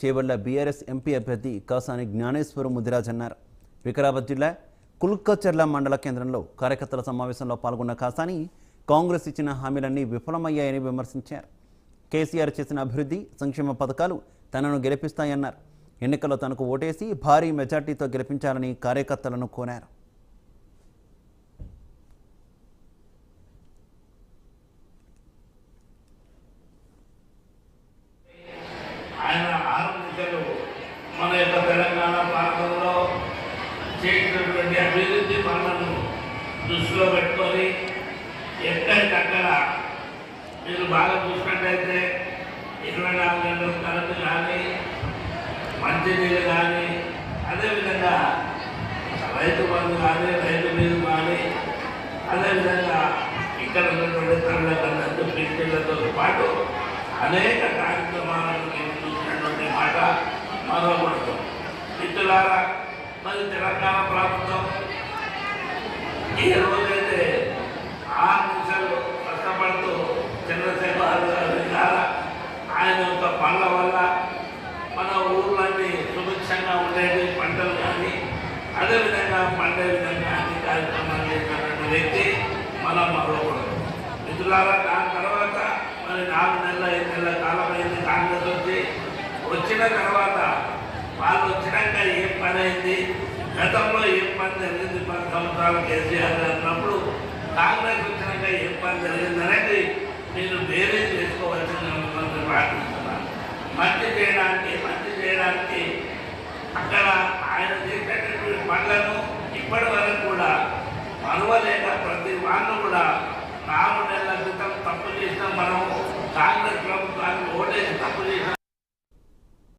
Chevella BRS MP అభ్యర్థి కాసాని జ్ఞానేశ్వరం ముదిరాజ్ అన్నారు. వికారాబాద్ జిల్లా కుల్కచర్ల మండల కేంద్రంలో కార్యకర్తల సమావేశంలో పాల్గొన్న కాసాని కాంగ్రెస్ ఇచ్చిన హామీలన్నీ విఫలమయ్యాయని విమర్శించారు. కేసీఆర్ చేసిన అభివృద్ధి సంక్షేమ పథకాలు తనను గెలిపిస్తాయన్నారు. ఎన్నికల్లో తనకు ఓటేసి భారీ మెజార్టీతో గెలిపించాలని కార్యకర్తలను కోరారు ఆయన ఆరు దిశలు మన యొక్క తెలంగాణ ప్రాంతంలో చేసినటువంటి అభివృద్ధి పనులను దృష్టిలో పెట్టుకొని ఎక్కడికక్కడ మీరు బాగా చూసినట్టయితే ఇరవై నాలుగు గంటల కరెంటు కానీ మంచినీళ్ళు కానీ అదేవిధంగా రైతు బంధు కానీ రైతు నీరు కానీ అదేవిధంగా ఇక్కడ ఉన్నటువంటి తల్లిదండ్రులతో పిల్లలతో పాటు అనేక కార్యక్రమాలను నేను చూసినటువంటి మాట. మరొకటి మిత్రులారా మరి తెలంగాణ ప్రభుత్వం ఈ రోజైతే ఆరు నిమిషాలు కష్టపడుతూ చంద్రశేఖర్ గారి ఆయన యొక్క పనుల వల్ల మన ఊర్లన్నీ సుభిక్షంగా ఉండేవి పంటలు కానీ అదేవిధంగా పండే విధంగా అన్ని కార్యక్రమాలు చేసినటువంటి వ్యక్తి మనం మరొకడు మిత్రులారా దాని తర్వాత మరి నాలుగు నెలల ఐదు నెలల కాలం వచ్చిన తర్వాత వాళ్ళు వచ్చినాక ఏం పని అయింది? గతంలో ఏం పని జరిగింది? పది సంవత్సరాలు కేసీఆర్ అన్నప్పుడు ఉన్నప్పుడు కాంగ్రెస్ వచ్చినాక ఏం పని జరిగింది అనేది మీరు వేరే చేసుకోవాల్సిన ప్రార్థిస్తున్నాను మంచి చేయడానికి మంచి చేయడానికి అక్కడ ఆయన చేసేటటువంటి పనులను ఇప్పటి వరకు కూడా మరవలేక ప్రతి వాళ్ళు కూడా నాలుగు నెలల క్రితం తప్పు చేసిన మనం కాంగ్రెస్ ప్రభుత్వానికి ఓటేసి తప్పు చేసిన